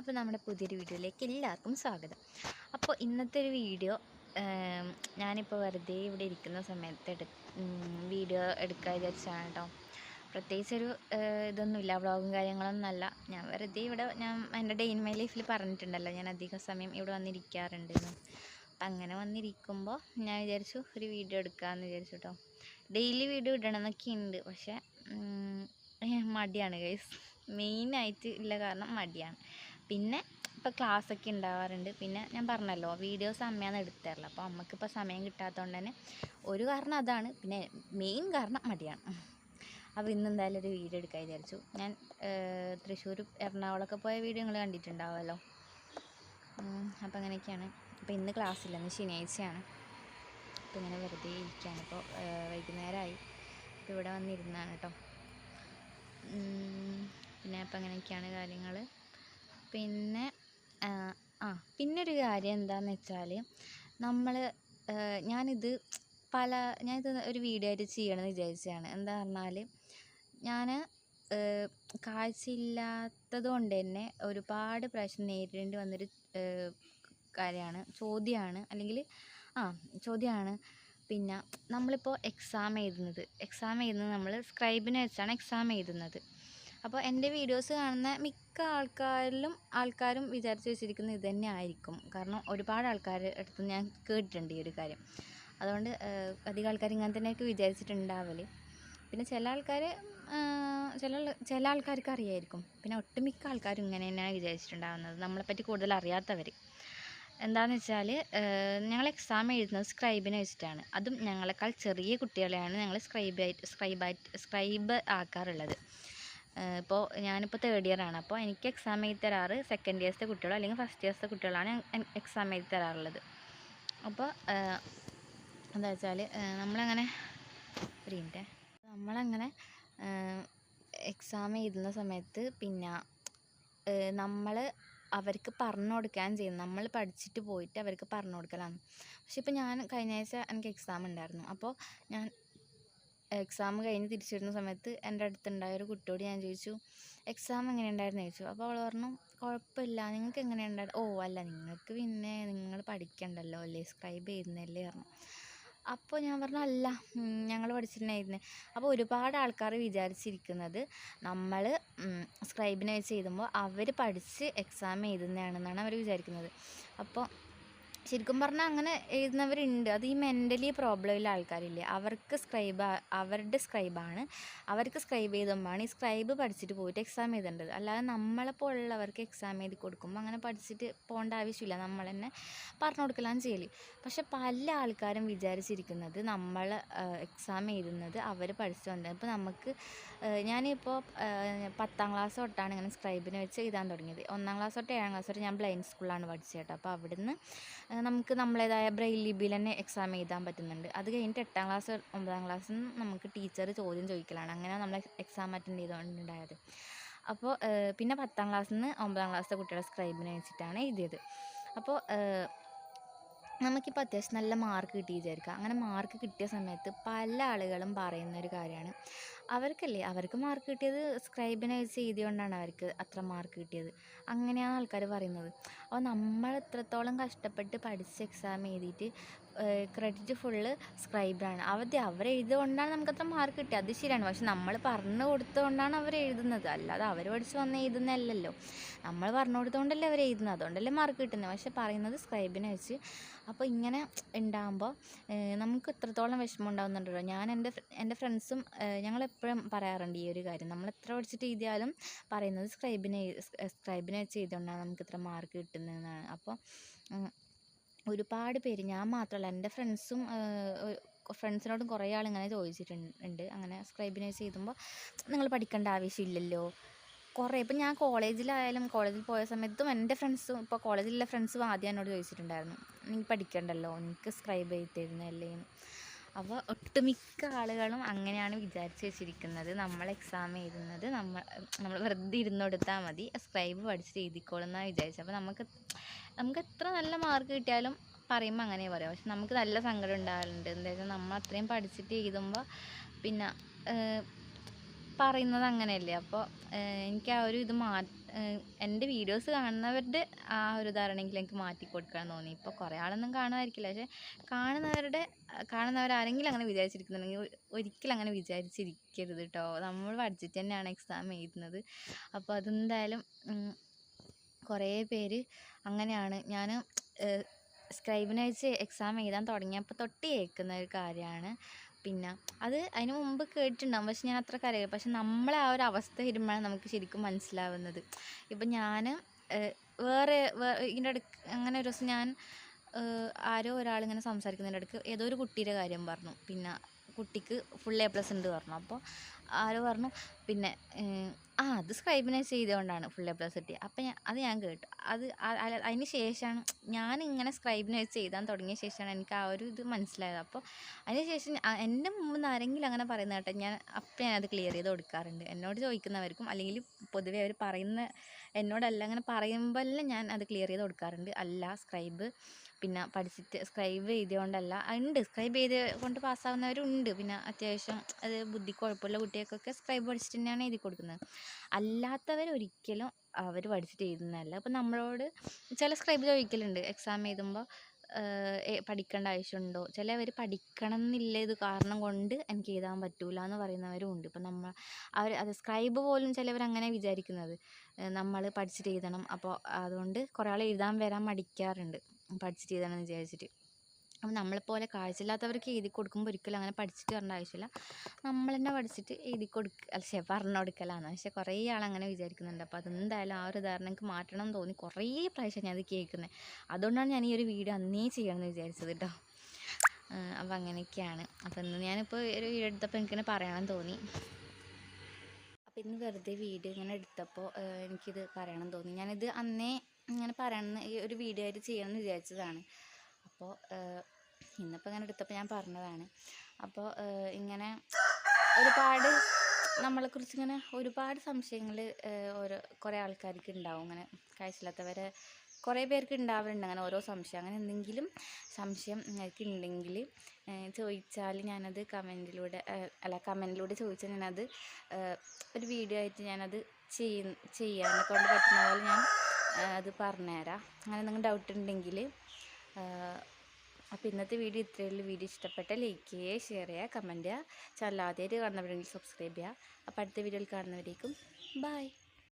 അപ്പോൾ നമ്മുടെ പുതിയൊരു വീഡിയോയിലേക്ക് എല്ലാവർക്കും സ്വാഗതം. അപ്പോൾ ഇന്നത്തെ ഒരു വീഡിയോ ഞാനിപ്പോൾ വെറുതെ ഇവിടെ ഇരിക്കുന്ന സമയത്ത് എടു വീഡിയോ എടുക്കാൻ വിചാരിച്ചാണ് കേട്ടോ പ്രത്യേകിച്ച് ഒരു ഇതൊന്നുമില്ല വ്ളോഗും കാര്യങ്ങളൊന്നുമല്ല ഞാൻ വെറുതെ ഇവിടെ ഞാൻ എന്റെ ഡേ മൈ ലൈഫിൽ പറഞ്ഞിട്ടുണ്ടല്ലോ ഞാൻ അധിക സമയം ഇവിടെ വന്നിരിക്കാറുണ്ടെന്ന്. അപ്പം അങ്ങനെ വന്നിരിക്കുമ്പോൾ ഞാൻ വിചാരിച്ചു ഒരു വീഡിയോ എടുക്കാമെന്ന് വിചാരിച്ചു കേട്ടോ ഡെയിലി വീഡിയോ ഇടണമെന്നൊക്കെ ഉണ്ട് പക്ഷേ മടിയാണ് ഗൈസ്. മെയിനായിട്ട് ഇല്ല കാരണം മടിയാണ്. പിന്നെ ഇപ്പോൾ ക്ലാസ്സൊക്കെ ഉണ്ടാവാറുണ്ട്. പിന്നെ ഞാൻ പറഞ്ഞല്ലോ വീഡിയോസ് അമ്മയാണ് എടുത്തു തരില്ല അപ്പോൾ അമ്മക്കിപ്പോൾ സമയം കിട്ടാത്തതുകൊണ്ട് തന്നെ ഒരു കാരണം അതാണ്. പിന്നെ മെയിൻ കാരണം മടിയാണ്. അപ്പോൾ ഇന്ന് എന്തായാലും ഒരു വീഡിയോ എടുക്കാൻ വിചാരിച്ചു. ഞാൻ തൃശ്ശൂർ എറണാകുളമൊക്കെ പോയ വീഡിയോ നിങ്ങൾ കണ്ടിട്ടുണ്ടാവുമല്ലോ. അപ്പം അപ്പോൾ അങ്ങനെയൊക്കെയാണ്. അപ്പോൾ ഇന്ന് ക്ലാസ്സില്ല ഇന്ന് ശനിയാഴ്ചയാണ്. അപ്പോൾ ഇങ്ങനെ വെറുതെ ഇരിക്കുകയാണ്. ഇപ്പോൾ വൈകുന്നേരമായി. അപ്പോൾ ഇവിടെ വന്നിരുന്നാണ് കേട്ടോ. പിന്നെ അപ്പം അങ്ങനെയൊക്കെയാണ് കാര്യങ്ങൾ. പിന്നെ ആ, പിന്നൊരു കാര്യം എന്താണെന്ന് വെച്ചാൽ നമ്മൾ ഞാനിത് പല ഞാനിത് ഒരു വീഡിയോ ആയിട്ട് ചെയ്യണമെന്ന് വിചാരിച്ചതാണ്. എന്താ പറഞ്ഞാൽ ഞാൻ കാഴ്ചയില്ലാത്തത് കൊണ്ട് തന്നെ ഒരുപാട് പ്രാവശ്യം നേരിടേണ്ടി വന്നൊരു കാര്യമാണ് ചോദ്യമാണ് അല്ലെങ്കിൽ ആ ചോദ്യമാണ് പിന്നെ നമ്മളിപ്പോൾ എക്സാം എഴുതുന്നത്. എക്സാം എഴുതുന്നത് നമ്മൾ സ്ക്രൈബിനെ വെച്ചാണ് എക്സാം എഴുതുന്നത്. അപ്പോൾ എന്റെ വീഡിയോസ് കാണുന്ന മിക്ക ആൾക്കാരിലും ആൾക്കാരും വിചാരിച്ച് വെച്ചിരിക്കുന്നത് ഇത് തന്നെ ആയിരിക്കും. കാരണം ഒരുപാട് ആൾക്കാർ അടുത്ത് ഞാൻ കേട്ടിട്ടുണ്ട് ഈ ഒരു കാര്യം. അതുകൊണ്ട് അധികം ആൾക്കാർ ഇങ്ങനെ തന്നെയൊക്കെ വിചാരിച്ചിട്ടുണ്ടാവൽ. പിന്നെ ചില ആൾക്കാർ ചില ചില ആൾക്കാർക്ക് അറിയായിരിക്കും. പിന്നെ ഒട്ടുമിക്ക ആൾക്കാരും ഇങ്ങനെ തന്നെയാണ് വിചാരിച്ചിട്ടുണ്ടാവുന്നത്. നമ്മളെപ്പറ്റി കൂടുതൽ അറിയാത്തവർ എന്താണെന്ന് വെച്ചാൽ ഞങ്ങൾ എക്സാം എഴുതുന്നത് സ്ക്രൈബിനെ വെച്ചിട്ടാണ്. അതും ഞങ്ങളെക്കാൾ ചെറിയ കുട്ടികളെയാണ് ഞങ്ങൾ സ്ക്രൈബായിട്ട് സ്ക്രൈബായിട്ട് സ്ക്രൈബ് ആക്കാറുള്ളത്. ഇപ്പോൾ ഞാനിപ്പോൾ തേർഡ് ഇയർ ആണ്. അപ്പോൾ എനിക്ക് എക്സാം എഴുതി തരാറ് സെക്കൻഡ് ഇയേഴ്സ് കുട്ടികളോ അല്ലെങ്കിൽ ഫസ്റ്റ് ഇയേഴ്സ് കുട്ടികളാണ് എക്സാം എഴുതി തരാറുള്ളത്. അപ്പോൾ എന്താ വെച്ചാൽ നമ്മളങ്ങനെ മിനിറ്റ് നമ്മളങ്ങനെ എക്സാം എഴുതുന്ന സമയത്ത് പിന്നെ നമ്മൾ അവർക്ക് പറഞ്ഞു കൊടുക്കാൻ ചെയ്യും നമ്മൾ പഠിച്ചിട്ട് പോയിട്ട് അവർക്ക് പറഞ്ഞു കൊടുക്കലാണ്. പക്ഷെ ഇപ്പോൾ ഞാൻ കഴിഞ്ഞ ആഴ്ച എനിക്ക് എക്സാം ഉണ്ടായിരുന്നു. അപ്പോൾ ഞാൻ എക്സാം കഴിഞ്ഞ് തിരിച്ചു വരുന്ന സമയത്ത് എന്റെ അടുത്തുണ്ടായ ഒരു കുട്ടിയോട് ഞാൻ ചോദിച്ചു എക്സാം എങ്ങനെ ഉണ്ടായിരുന്നു ചോദിച്ചു. അപ്പോൾ അവൾ പറഞ്ഞു കുഴപ്പമില്ല. നിങ്ങൾക്ക് എങ്ങനെ ഉണ്ടായിരുന്നു ഓ അല്ല നിങ്ങൾക്ക് പിന്നെ നിങ്ങൾ പഠിക്കണ്ടല്ലോ അല്ലേ? സ്ക്രൈബ് ചെയ്യുന്നല്ലേ പറഞ്ഞു. അപ്പോൾ ഞാൻ പറഞ്ഞു അല്ല ഞങ്ങൾ പഠിച്ചിട്ടുണ്ടായിരുന്നേ. അപ്പോൾ ഒരുപാട് ആൾക്കാർ വിചാരിച്ചിരിക്കുന്നത് നമ്മൾ സ്ക്രൈബിനെ വെച്ച് എഴുതുമ്പോൾ അവർ പഠിച്ച് എക്സാം എഴുതുന്നതാണെന്നാണ് അവർ വിചാരിക്കുന്നത്. അപ്പോൾ ശരിക്കും പറഞ്ഞാൽ അങ്ങനെ എഴുതുന്നവരുണ്ട്. അത് ഈ മെന്റലി പ്രോബ്ലം ഉള്ള ആൾക്കാരില്ലേ. അവർക്ക് സ്ക്രൈബ് അവരുടെ സ്ക്രൈബാണ് അവർക്ക് സ്ക്രൈബ് ചെയ്തുമ്പോഴാണ് ഈ സ്ക്രൈബ് പഠിച്ചിട്ട് പോയിട്ട് എക്സാം എഴുതേണ്ടത്. അല്ലാതെ നമ്മളെപ്പോലുള്ളവർക്ക് എക്സാം എഴുതി കൊടുക്കുമ്പോൾ അങ്ങനെ പഠിച്ചിട്ട് പോകേണ്ട ആവശ്യമില്ല. നമ്മൾ തന്നെ പറഞ്ഞു കൊടുക്കലാണ് ചെയ്യൽ പക്ഷെ പല ആൾക്കാരും വിചാരിച്ചിരിക്കുന്നത് നമ്മൾ എക്സാം എഴുതുന്നത് അവർ പഠിച്ചുകൊണ്ട് ഇപ്പോൾ നമുക്ക് ഞാനിപ്പോൾ പത്താം ക്ലാസ് തൊട്ടാണ് ഇങ്ങനെ സ്ക്രൈബിനെ വെച്ച് എഴുതാൻ തുടങ്ങിയത്. ഒന്നാം ക്ലാസ് തൊട്ട് ഏഴാം ക്ലാസ് തൊട്ട് ഞാൻ ബ്ലൈൻഡ് സ്കൂളിലാണ് പഠിച്ചത് കേട്ടോ. അപ്പോൾ അവിടുന്ന് നമുക്ക് നമ്മളേതായ ബ്രെയിൽ ലിപിയിൽ തന്നെ എക്സാം എഴുതാൻ പറ്റുന്നുണ്ട്. അത് കഴിഞ്ഞിട്ട് എട്ടാം ക്ലാസ് ഒമ്പതാം ക്ലാസ്സിൽ നമുക്ക് ടീച്ചർ ചോദ്യം ചോദിക്കലാണ്. അങ്ങനെ നമ്മൾ എക്സാം അറ്റൻഡ് ചെയ്തുകൊണ്ടുണ്ടായത് അപ്പോൾ പിന്നെ പത്താം ക്ലാസ്സിൽ നിന്ന് ഒമ്പതാം ക്ലാസ്സിലെ കുട്ടികളെ സ്ക്രൈബിനെ വെച്ചിട്ടാണ് എഴുതിയത്. അപ്പോൾ നമുക്കിപ്പോൾ അത്യാവശ്യം നല്ല മാർക്ക് കിട്ടി വിചാരിക്കുക അങ്ങനെ മാർക്ക് കിട്ടിയ സമയത്ത് പല ആളുകളും പറയുന്ന ഒരു കാര്യമാണ്. അവർക്കല്ലേ അവർക്ക് മാർക്ക് കിട്ടിയത് സ്ക്രൈബിനെ വെച്ച് എഴുതിയോണ്ടാണ് അവർക്ക് അത്ര മാർക്ക് കിട്ടിയത്. അങ്ങനെയാണ് ആൾക്കാർ പറയുന്നത്. അപ്പോൾ നമ്മൾ എത്രത്തോളം കഷ്ടപ്പെട്ട് പഠിച്ച് എക്സാം എഴുതിയിട്ട് ക്രെഡിറ്റ് ഫുള്ള് സ്ക്രൈബാണ് അവധി അവർ എഴുതുകൊണ്ടാണ് നമുക്കത്ര മാർക്ക് കിട്ടിയത് അത് ശരിയാണ്. പക്ഷെ നമ്മൾ പറഞ്ഞു കൊടുത്തുകൊണ്ടാണ് അവർ എഴുതുന്നത് അല്ലാതെ അവർ പഠിച്ച് വന്ന് എഴുതുന്നതല്ലല്ലോ. നമ്മൾ പറഞ്ഞു കൊടുത്തുകൊണ്ടല്ലേ അവർ എഴുതുന്നത് അതുകൊണ്ടല്ലേ മാർക്ക് കിട്ടുന്നത് പക്ഷെ പറയുന്നത് സ്ക്രൈബിനെ വെച്ച്. അപ്പോൾ ഇങ്ങനെ ഉണ്ടാകുമ്പോൾ നമുക്ക് എത്രത്തോളം വിഷമം ഉണ്ടാകുന്നുണ്ടല്ലോ ഞാൻ എന്റെ എന്റെ ഫ്രണ്ട്സും ഞങ്ങൾ എപ്പോഴും പറയാറുണ്ട് ഈ ഒരു കാര്യം. നമ്മൾ എത്ര പഠിച്ചിട്ട് എഴുതിയാലും പറയുന്നത് സ്ക്രൈബിനെ സ്ക്രൈബിനെ വെച്ച് എഴുതുകൊണ്ടാണ് നമുക്ക് ഇത്ര മാർക്ക് കിട്ടുന്നതെന്നാണ് അപ്പോൾ ഒരുപാട് പേര് ഞാൻ മാത്രമല്ല എന്റെ ഫ്രണ്ട്സും ഫ്രണ്ട്സിനോടും കുറേ ആൾ ഇങ്ങനെ ചോദിച്ചിട്ടുണ്ട് അങ്ങനെ സ്ക്രൈബിനൈസ് ചെയ്യുമ്പോൾ നിങ്ങൾ പഠിക്കേണ്ട ആവശ്യമില്ലല്ലോ. കുറേ ഇപ്പം ഞാൻ കോളേജിലായാലും കോളേജിൽ പോയ സമയത്തും എന്റെ ഫ്രണ്ട്സും ഇപ്പോൾ കോളേജിലുള്ള ഫ്രണ്ട്സും ആദ്യം എന്നോട് ചോദിച്ചിട്ടുണ്ടായിരുന്നു നീ പഠിക്കണ്ടല്ലോ? നിനക്ക് സ്ക്രൈബ് ചെയ്ത് തരുന്നതല്ലേ അപ്പോൾ ഒട്ടുമിക്ക ആളുകളും അങ്ങനെയാണ് വിചാരിച്ച് വെച്ചിരിക്കുന്നത്. നമ്മൾ എക്സാം എഴുതുന്നത് നമ്മൾ നമ്മൾ വെറുതെ ഇരുന്ന് കൊടുത്താൽ മതി. സ്ക്രൈബ് പഠിച്ചിട്ട് എഴുതിക്കോളും എന്നാണ് വിചാരിച്ചത്. അപ്പോൾ നമുക്ക് നമുക്ക് എത്ര നല്ല മാർക്ക് കിട്ടിയാലും പറയുമ്പോൾ അങ്ങനെ പറയാം. പക്ഷെ നമുക്ക് നല്ല സങ്കടം ഉണ്ടാകാറുണ്ട് എന്താ വെച്ചാൽ നമ്മൾ അത്രയും പഠിച്ചിട്ട് എഴുതുമ്പോൾ പിന്നെ പറയുന്നത് അങ്ങനെയല്ലേ? അപ്പോൾ എനിക്ക് ആ ഒരു ഇത് മാ എന്റെ വീഡിയോസ് കാണുന്നവരുടെ ആ ഒരു ധാരണയെങ്കിലും എനിക്ക് മാറ്റി കൊടുക്കാൻ തോന്നി. ഇപ്പോൾ കുറേ ആളൊന്നും കാണുമായിരിക്കില്ല. പക്ഷേ കാണുന്നവരുടെ കാണുന്നവരാരെങ്കിലും അങ്ങനെ വിചാരിച്ചിരിക്കുന്നുണ്ടെങ്കിൽ ഒരിക്കലും അങ്ങനെ വിചാരിച്ചിരിക്കരുത് കേട്ടോ നമ്മൾ പഠിച്ചിട്ട് തന്നെയാണ് എക്സാം എഴുതുന്നത്. അപ്പോൾ അതെന്തായാലും കുറേ പേര് അങ്ങനെയാണ്. ഞാൻ സ്ക്രൈബിനെ വെച്ച് എക്സാം എഴുതാൻ തുടങ്ങിയപ്പോൾ തൊട്ട് കേൾക്കുന്ന ഒരു കാര്യമാണ്. പിന്നെ അത് അതിന് മുമ്പ് കേട്ടിട്ടുണ്ടാകും പക്ഷെ ഞാൻ അത്ര കരയില്ല. പക്ഷെ നമ്മളെ ആ ഒരു അവസ്ഥ വരുമ്പോഴാണ് നമുക്ക് ശരിക്കും മനസ്സിലാവുന്നത്. ഇപ്പം ഞാൻ വേറെ ഇതിന്റെ അടുക്ക് അങ്ങനെ ഒരു ദിവസം ഞാൻ ആരോ ഒരാളിങ്ങനെ സംസാരിക്കുന്നതിന്റെ ഇടയ്ക്ക് ഏതോ ഒരു കുട്ടിയുടെ കാര്യം പറഞ്ഞു. പിന്നെ കുട്ടിക്ക് ഫുൾ എ പ്ലസ് ഉണ്ട് പറഞ്ഞു. അപ്പോൾ ആരോ പറഞ്ഞു? പിന്നെ ആ അത് സ്ക്രൈബിനെ ചെയ്തുകൊണ്ടാണ് ഫുൾ എ പ്ലസ് കിട്ടിയത് അപ്പം ഞാൻ അത് ഞാൻ കേട്ടു. അത് അതിന് ശേഷമാണ് ഞാൻ ഇങ്ങനെ സ്ക്രൈബിനെ വെച്ച് എഴുതാൻ തുടങ്ങിയ ശേഷമാണ് എനിക്ക് ആ ഒരു ഇത് മനസ്സിലായത്. അപ്പോൾ അതിന് ശേഷം എന്റെ മുമ്പ് ആരെങ്കിലും അങ്ങനെ പറയുന്ന കേട്ടോ ഞാൻ അപ്പം ഞാനത് ക്ലിയർ ചെയ്ത് കൊടുക്കാറുണ്ട്. എന്നോട് ചോദിക്കുന്നവർക്കും അല്ലെങ്കിൽ പൊതുവെ അവർ പറയുന്ന എന്നോടല്ല അങ്ങനെ പറയുമ്പോൾ എല്ലാം ഞാൻ അത് ക്ലിയർ ചെയ്ത് കൊടുക്കാറുണ്ട്. അല്ല സ്ക്രൈബ് പിന്നെ പഠിച്ചിട്ട് സ്ക്രൈബ് ചെയ്തുകൊണ്ടല്ല ഉണ്ട്. സ്ക്രൈബ് ചെയ്ത് കൊണ്ട് പാസ്സാവുന്നവരുണ്ട്. പിന്നെ അത്യാവശ്യം അത് ബുദ്ധി കുഴപ്പമുള്ള കുട്ടികൾക്കൊക്കെ സ്ക്രൈബ് പഠിച്ചിട്ട് തന്നെയാണ് എഴുതി കൊടുക്കുന്നത്. അല്ലാത്തവർ ഒരിക്കലും അവർ പഠിച്ചിട്ട് എഴുതുന്നതല്ല. അപ്പം നമ്മളോട് ചില സ്ക്രൈബ് ചോദിക്കലുണ്ട്. എക്സാം എഴുതുമ്പോൾ പഠിക്കേണ്ട ആവശ്യമുണ്ടോ? ചിലവർ പഠിക്കണം എന്നില്ല ഇത് കാരണം കൊണ്ട് എനിക്ക് എഴുതാൻ പറ്റൂല എന്ന് പറയുന്നവരും ഉണ്ട്. ഇപ്പം നമ്മൾ അവർ അത് സ്ക്രൈബ് പോലും ചിലവർ അങ്ങനെ വിചാരിക്കുന്നത്. നമ്മൾ പഠിച്ചിട്ട് എഴുതണം. അപ്പോൾ അതുകൊണ്ട് കുറേ ആൾ എഴുതാൻ വരാൻ മടിക്കാറുണ്ട്. പഠിച്ചിട്ട് എഴുതണം എന്ന് വിചാരിച്ചിട്ട്. അപ്പം നമ്മളെപ്പോലെ കാഴ്ചയില്ലാത്തവർക്ക് എഴുതി കൊടുക്കുമ്പോൾ ഒരിക്കലും അങ്ങനെ പഠിച്ചിട്ട് വരേണ്ട ആവശ്യമില്ല. നമ്മൾ തന്നെ പഠിച്ചിട്ട് എഴുതി കൊടുക്കുക പക്ഷേ പറഞ്ഞു കൊടുക്കലാണ് പക്ഷേ കുറേ ആൾ അങ്ങനെ വിചാരിക്കുന്നുണ്ട്. അപ്പോൾ അതെന്തായാലും ആ ഒരു ധാരണ എനിക്ക് മാറ്റണം എന്ന് തോന്നി കുറേ പ്രാവശ്യം ഞാൻ അത് കേൾക്കുന്നത് അതുകൊണ്ടാണ് ഞാൻ ഈ ഒരു വീഡിയോ അന്നേ ചെയ്യണമെന്ന് വിചാരിച്ചത് കേട്ടോ അപ്പോൾ അങ്ങനെയൊക്കെയാണ്. അപ്പോൾ ഇന്ന് ഞാനിപ്പോൾ ഒരു വീഡിയോ എടുത്തപ്പോൾ എനിക്കിങ്ങനെ പറയണം തോന്നി. അപ്പോൾ ഇന്ന് വെറുതെ വീഡിയോ ഇങ്ങനെ എടുത്തപ്പോൾ എനിക്കിത് പറയണം തോന്നി. ഞാനിത് അന്നേ ഇങ്ങനെ പറയണമെന്ന് ഒരു വീഡിയോ ആയിട്ട് ചെയ്യണമെന്ന് വിചാരിച്ചതാണ്. അപ്പോൾ ഇന്നിപ്പോൾ ഇങ്ങനെ എടുത്തപ്പോൾ ഞാൻ പറഞ്ഞതാണ്. അപ്പോൾ ഇങ്ങനെ ഒരുപാട് നമ്മളെക്കുറിച്ച് ഇങ്ങനെ ഒരുപാട് സംശയങ്ങൾ ഓരോ കുറേ ആൾക്കാർക്ക് ഉണ്ടാവും ഇങ്ങനെ കാഴ്ചയില്ലാത്തവരെ കുറേ പേർക്ക് ഉണ്ടാവാറുണ്ട് അങ്ങനെ ഓരോ സംശയം. അങ്ങനെ എന്തെങ്കിലും സംശയം നിങ്ങൾക്ക് ഉണ്ടെങ്കിൽ ചോദിച്ചാൽ ഞാനത് കമന്റിലൂടെ അല്ല കമന്റിലൂടെ ചോദിച്ചാൽ ഞാനത് ഒരു വീഡിയോ ആയിട്ട് ഞാനത് ചെയ്യ ചെയ്യാൻ കൊണ്ട് പറ്റുന്ന പോലെ ഞാൻ അത് പറഞ്ഞുതരാം അങ്ങനെ എന്തെങ്കിലും ഡൗട്ട് ഉണ്ടെങ്കിൽ അപ്പോൾ ഇന്നത്തെ വീഡിയോ ഇത്രയേ ഉള്ളൂ. വീഡിയോ ഇഷ്ടപ്പെട്ട ലൈക്ക് ചെയ്യുക ഷെയർ ചെയ്യുക കമന്റ് ചെയ്യുക. ചാനൽ ആദ്യമായിട്ട് കാണുന്നവരെങ്കിൽ സബ്സ്ക്രൈബ് ചെയ്യുക. അപ്പോൾ അടുത്ത വീഡിയോയിൽ കാണുന്നവരേക്കും ബൈ